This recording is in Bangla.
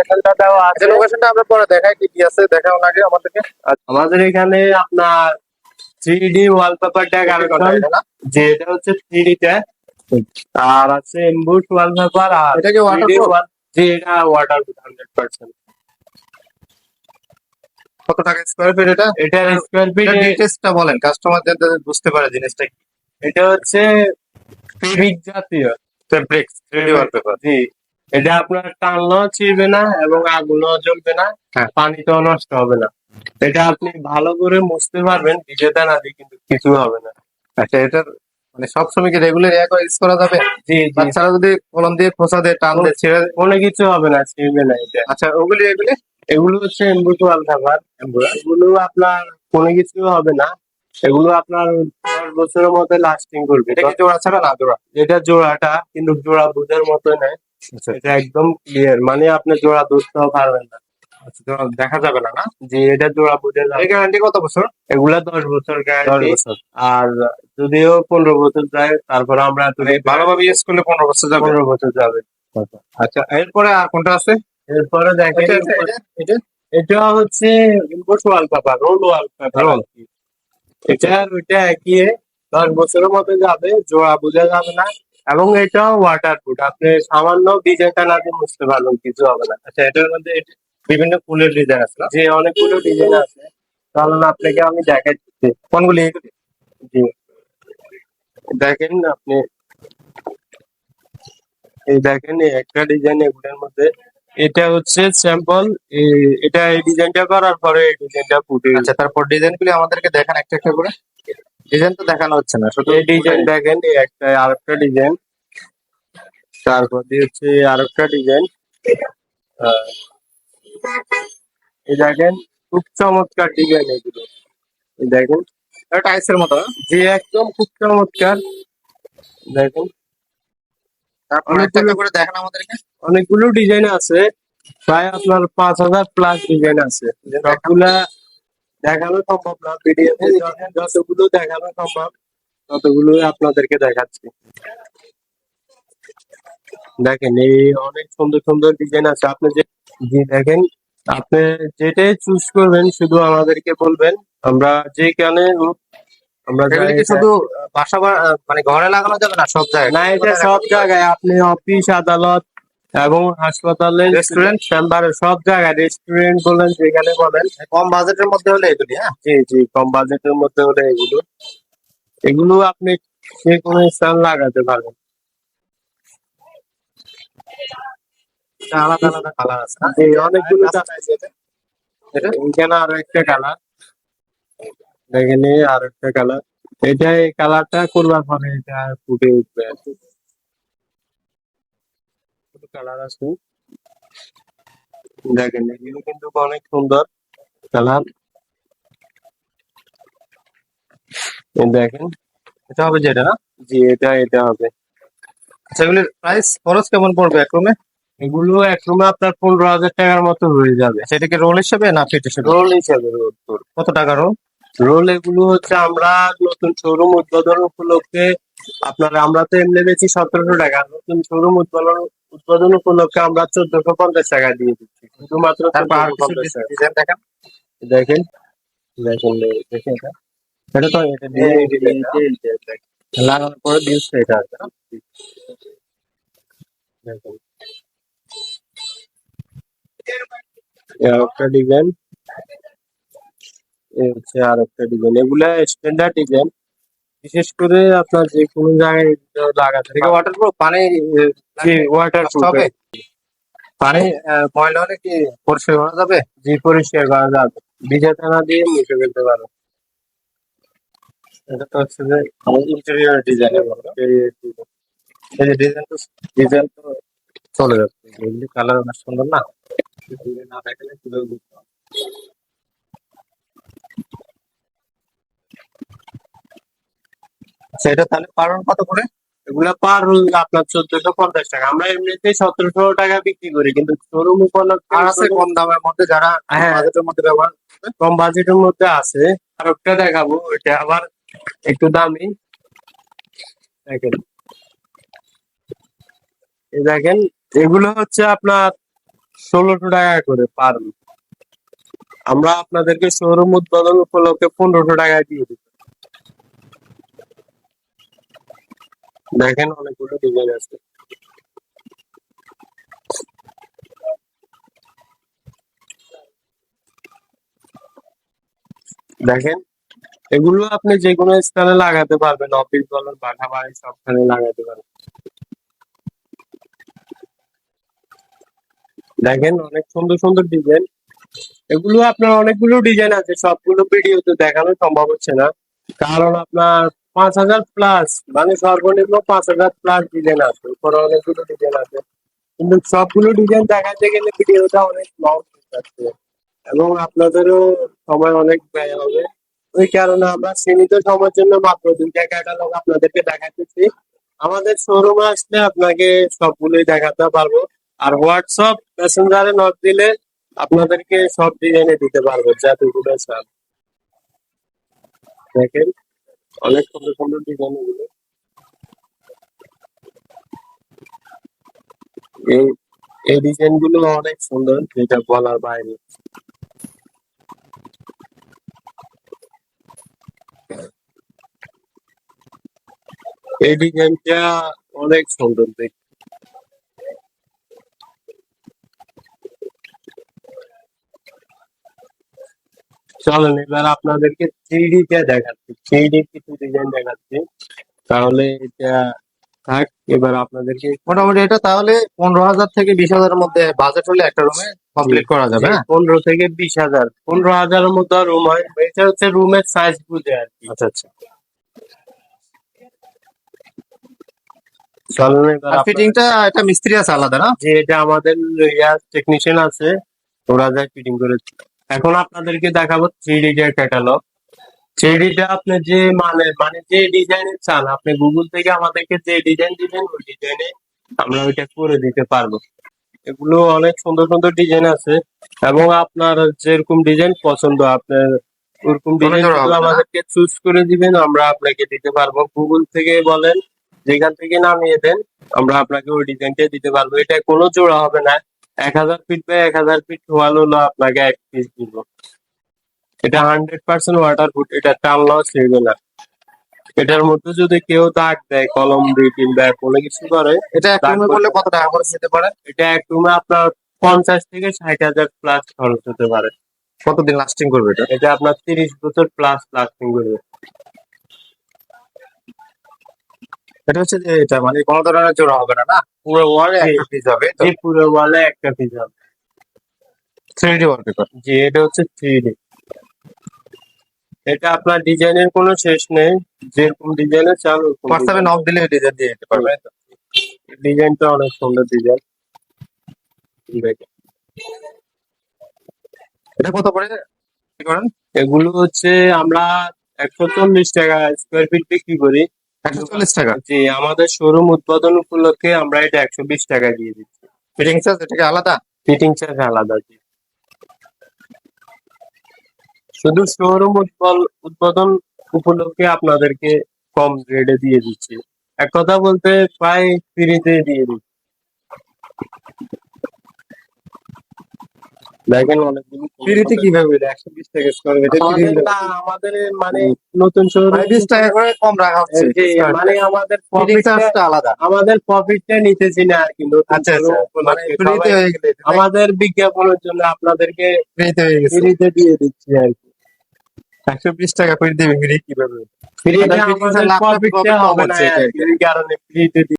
লোকেশনটা দেওয়া আছে। লোকেশনটা আমরা পরে দেখাই কি কি আছে দেখাও আমাদেরকে। আমাদের এখানে আপনার থ্রি ডি ওয়ালপেপার ট্যাগ এটা না? যে এটা হচ্ছে থ্রি ডি ট্যাগ আর আছে এমবুট ওয়ালপেপার আর এটা কি 3D জি এটা ওয়াটার হান্ড্রেড পার্সেন্ট কত টাকা স্কোয়ার ফিট এটা? এটার স্কোয়ার ফিট এটা ডিটেলসটা বলেন কাস্টমার যাতে বুঝতে পারে জিনিসটা কি। এটা হচ্ছে ফেব্রিক জাতীয়। ফেব্রিক্স 3D ওয়ালপেপার জি। এটা আপনার টানলেও ছিড়বে না এবং আগুনও জ্বলবে না হ্যাঁ। পানিতেও নষ্ট হবে না। এটা আপনি ভালো করে মুছতে পারবেন ভিজে না দিয়ে কিন্তু কিছু হবে না। আচ্ছা এটার মানে সব সময় কি রেগুলার এক ইউজ করা যাবে? জি বাচ্চারা যদি কলম দিয়ে খোসা দিয়ে টান দিয়ে ছেড়ে কোনো কিছু হবে না ছিড়বে না এটা। আচ্ছা ওগুলি এগুলি? এগুলো হচ্ছে ওয়াল খাবার এগুলো আপনার কোনো কিছু হবে না। এগুলো আপনার দশ বছরের মধ্যে লাস্টিং করবে। এটা কি জোড়া ছাড়া না জোড়া? এটা জোড়াটা কিন্তু জোড়া দুধের মতো নয়। এটা একদম ক্লিয়ার মানে আপনি জোড়া দুধতেও পারবেন না। আচ্ছা দেখা যাবে না না? যে এটা জোড়া বুঝে এই গ্যারান্টি কত বছর? এগুলা দশ বছর গ্যারান্টি আর যদিও পনেরো বছর যায় তারপর আমরা মানে ভালোভাবে ইউজ করলে পনেরো বছর যাবে। পনেরো বছর যাবে। আচ্ছা এরপরে আর কোনটা আছে? এরপরে দেখেন এটা- হচ্ছে input wallpaper roll wallpaper এটা ওইটা একই দশ বছরের মতো যাবে জোড়া বোঝা যাবে না। এবং এটাও ওয়াটার প্রুফ আপনি সামান্য ডিজাইনটা না দিয়ে বুঝতে পারবেন কিছু হবে না। আচ্ছা এটার মধ্যে এটা বিভিন্ন ফুলের ডিজাইন আছে? যে অনেকগুলো ডিজাইন আছে। তাহলে আপনাকে আমি দেখাচ্ছি কোনগুলি? জি। দেখেন আপনি এই দেখেন একটা ডিজাইন এগুলোর মধ্যে। এটা হচ্ছে স্যাম্পল এটা এই ডিজাইনটা করার পরে এই ডিজাইনটা ফুটে আচ্ছা তারপর ডিজাইনগুলি আমাদেরকে দেখান একটা একটা করে। ডিজাইন তো দেখানো হচ্ছে না শুধু এই ডিজাইন দেখেন এই একটা আরেকটা ডিজাইন তারপর দিয়ে হচ্ছে আরেকটা ডিজাইন এই দেখেন খুব চমৎকার ডিজাইন এগুলো। এই দেখেন টাইসের মতো যে একদম খুব চমৎকার। দেখেন একটা একটা অনেকগুলো ডিজাইন আছে প্রায় আপনার পাঁচ হাজার প্লাস ডিজাইন আছে। সবগুলা দেখানো সম্ভব না ভিডিও যতগুলো দেখানো সম্ভব ততগুলো আপনাদেরকে দেখাচ্ছি। দেখেন এই অনেক সুন্দর সুন্দর ডিজাইন আছে। আপনি যে জি দেখেন আপনি যেটাই চুজ করবেন শুধু আমাদেরকে বলবেন আমরা যেখানে আমরা শুধু বাসা মানে ঘরে লাগানো যাবে না সব জায়গায়? না এটা সব জায়গায়। আপনি অফিস আদালত এবং হাসপাতালে রেস্টুরেন্ট চেম্বারে সব জায়গায় রেস্টুরেন্ট বলেন যেখানে বলেন। কম বাজেটের মধ্যে হলে এগুলি হ্যাঁ? জি জি কম বাজেটের মধ্যে হলে এগুলো। এগুলো আপনি যে কোনো স্থান লাগাতে পারবেন। আলাদা আলাদা কালার আছে? অনেকগুলো? এখানে আরও একটা কালার দেখেন আর একটা কালার এটা এই কালারটা করবার পরে এটা ফুটে উঠবে। কি কালার আছে। দেখেন এগুলো কিন্তু অনেক সুন্দর কালার দেখেন এটা হবে যেটা? না জি এটা এটা হবে। আচ্ছা এগুলির প্রাইস খরচ কেমন পড়বে এক রুমে এগুলো এক রুমে আপনার পনেরো হাজার টাকার মতো হয়ে যাবে। সেটাকে রোল হিসেবে না ফিট হিসেবে? রোল হিসেবে রোল কত টাকা রোল রোল এগুলো হচ্ছে আমরা নতুন শোরুম উদ্বোধন উপলক্ষে আপনার আমরা তো এমনি বেশি সতেরোশো টাকা নতুন শোরুম উদ্বোধন উদ্বোধন উপলক্ষে আমরা চোদ্দশো পঞ্চাশ টাকা দিয়ে দিচ্ছি। শুধুমাত্র তারপর আর 1450 কিছু টাকা। ডিজাইন দেখান। দেখেন দেখেন এটা। তো লাগানোর পরে এটা দেখেন। এই ডিজাইন। এই হচ্ছে ডিজাইন। এগুলা স্ট্যান্ডার্ড ডিজাইন। বিশেষ করে আপনার যে কোনো জায়গায় লাগাতে এটা ওয়াটারপ্রুফ পানি ওয়াটার নষ্ট হবে? পানি ময়লা হলে কি পরিষ্কার করা যাবে? যে পরিষ্কার করা যাবে। ভিজা টানা দিয়ে মুছে ফেলতে পারো এটা তো হচ্ছে যে ইন্টেরিয়র ডিজাইনের মতো। এই ডিজাইন তো ডিজাইন তো চলে যাচ্ছে। এগুলি কালার অনেক সুন্দর না? না দেখালে কীভাবে বুঝতে হবে? আচ্ছা এটা তাহলে পারন কত করে? এগুলা পার রোল আপনার চোদ্দশো পঞ্চাশ টাকা। আমরা এমনিতেই সতেরোশো টাকা বিক্রি করি কিন্তু শোরুম উপলক্ষে আর আছে কম দামের মধ্যে যারা হ্যাঁ। বাজেটের মধ্যে ব্যবহার কম বাজেটের মধ্যে আছে। আর একটা দেখাবো এটা আবার একটু দামি। দেখেন। এই দেখেন এগুলো হচ্ছে আপনার ষোলোশো টাকা করে পার আমরা আপনাদেরকে শোরুম উদ্বোধন উপলক্ষে পনেরোশো টাকা দিয়ে দিই দেখেন অনেকগুলো ডিজাইন আছে। দেখেন, এগুলো আপনি যে কোনো স্থানে লাগাতে পারবেন, অফিস বলেন, বাসা বাড়ি, সবখানে লাগাতে পারবেন। দেখেন, অনেক সুন্দর সুন্দর ডিজাইন। এগুলো আপনার অনেকগুলো ডিজাইন আছে, সবগুলো ভিডিওতে দেখানো সম্ভব হচ্ছে না। কারণ আপনার পাঁচ হাজার প্লাস মানে সর্বনিম্ন পাঁচ হাজার প্লাস ডিজাইন আছে। উপরে অনেকগুলো ডিজাইন আছে। কিন্তু সবগুলো ডিজাইন দেখাতে গেলে ভিডিওটা অনেক লং যাচ্ছে। এবং আপনাদেরও সময় অনেক ব্যয় হবে। ওই কারণে আমরা সীমিত সময়ের জন্য মাত্র দুইটা ক্যাটালগ আপনাদেরকে দেখাতেছি আমাদের শোরুমে আসলে আপনাকে সবগুলোই দেখাতে পারব। আর হোয়াটসঅ্যাপ মেসেঞ্জারে নক দিলে আপনাদেরকে সব ডিজাইনে দিতে পারব যতগুলো চান দেখেন। অনেক সুন্দর সুন্দর ডিজাইন এগুলো এই এই ডিজাইনগুলো অনেক সুন্দর যেটা বলার বাইরে। এই ডিজাইনটা অনেক সুন্দর দেখতে। চলেন এবার আপনাদেরকে থ্রি তে দেখাচ্ছি। থ্রি কিছু ডিজাইন দেখাচ্ছি। তাহলে এটা থাক এবার আপনাদেরকে মোটামুটি এটা তাহলে পনেরো হাজার থেকে বিশ হাজারের মধ্যে বাজেট হলে একটা রুমে কমপ্লিট করা যাবে হ্যাঁ? পনেরো থেকে বিশ হাজার। পনেরো হাজারের মতো রুম হয় এটা হচ্ছে রুমের সাইজ বুঝে আর কি। আচ্ছা আচ্ছা। ফিটিংটা এটা মিস্ত্রি আছে আলাদা না? যে এটা আমাদের টেকনিশিয়ান আছে। ওরা যায় ফিটিং করে এখন আপনাদেরকে দেখাবো থ্রি ডি এর ক্যাটালগ থ্রি ডিটা আপনি যে মানে মানে যে ডিজাইনের চান আপনি গুগল থেকে আমাদেরকে যে ডিজাইন দিবেন ওই ডিজাইনে আমরা ওইটা করে দিতে পারব। এগুলো অনেক সুন্দর সুন্দর ডিজাইন আছে এবং আপনার যেরকম ডিজাইন পছন্দ আপনার ওরকম ডিজাইন? আমাদেরকে চুজ করে দিবেন আমরা আপনাকে দিতে পারব। গুগল থেকে বলেন যেখান থেকে নামিয়ে দেন আমরা আপনাকে ওই ডিজাইনটা দিতে পারব। এটা কোনো জোড়া হবে না। এক হাজার ফিট বাই এক হাজার ফিট ওয়াল হলো আপনাকে এক পিস দিব। এটা হান্ড্রেড পার্সেন্ট ওয়াটার প্রুফ এটা টানলেও ছিঁড়বে না। এটার মধ্যে যদি কেউ দাগ দেয় কলম দিয়ে কিংবা কোনো কিছু করে এটা এক রুমে করলে কত টাকা খরচ যেতে পারে? এটা এক রুমে আপনার পঞ্চাশ থেকে ষাট হাজার প্লাস খরচ হতে পারে। কতদিন লাস্টিং করবে এটা? এটা আপনার তিরিশ বছর প্লাস লাস্টিং করবে। এটা হচ্ছে যে এটা মানে কোনো ধরনের জোড়া হবে না না? পুরো ওয়ালে একটা পিস হবে তো? এই পুরো ওয়ালে একটা পিস হবে। থ্রি ডি ওয়ালপেপার জি এটা হচ্ছে থ্রি ডি এটা আপনার ডিজাইনের কোনো শেষ নেই যেরকম ডিজাইনের চান হোয়াটসঅ্যাপে নক দিলে ডিজাইন দিয়ে দিতে পারবে ডিজাইনটা অনেক সুন্দর ডিজাইন এটা কত পড়ে? করেন? এগুলো হচ্ছে আমরা একশো চল্লিশ টাকা স্কোয়ার ফিট বিক্রি করি। একশো চল্লিশ টাকা? জি আমাদের শোরুম উৎপাদন উপলক্ষে আমরা এটা একশো বিশ টাকা দিয়ে দিচ্ছি। ফিটিং চার্জ এটাকে আলাদা? ফিটিং চার্জ আলাদা জি। শুধু শোরুম উৎপাদন উপলক্ষে আপনাদেরকে কম রেটে দিয়ে দিচ্ছি। এক কথা বলতে প্রায় ফ্রিতে দিয়ে দিচ্ছি। দেখেন ফ্রিতে কীভাবে একশো বিশ টাকা স্কোয়ার আমাদের আমাদের মানে নতুন মানে বিশ টাকা করে কম রাখা হচ্ছে। মানে আমাদের আলাদা। আমাদের প্রফিটটা নিতেছি না আর কি আচ্ছা আচ্ছা। ফ্রিতে হয়ে গেলে আমাদের বিজ্ঞাপনের জন্য আপনাদেরকে ফ্রিতে হয়ে গেছে। ফ্রিতে দিয়ে দিচ্ছি আর কি। একশো বিশ টাকা করে দেবে ফ্রি কীভাবে? আমাদের প্রফিটটা হবে না এই কারণে ফ্রিতে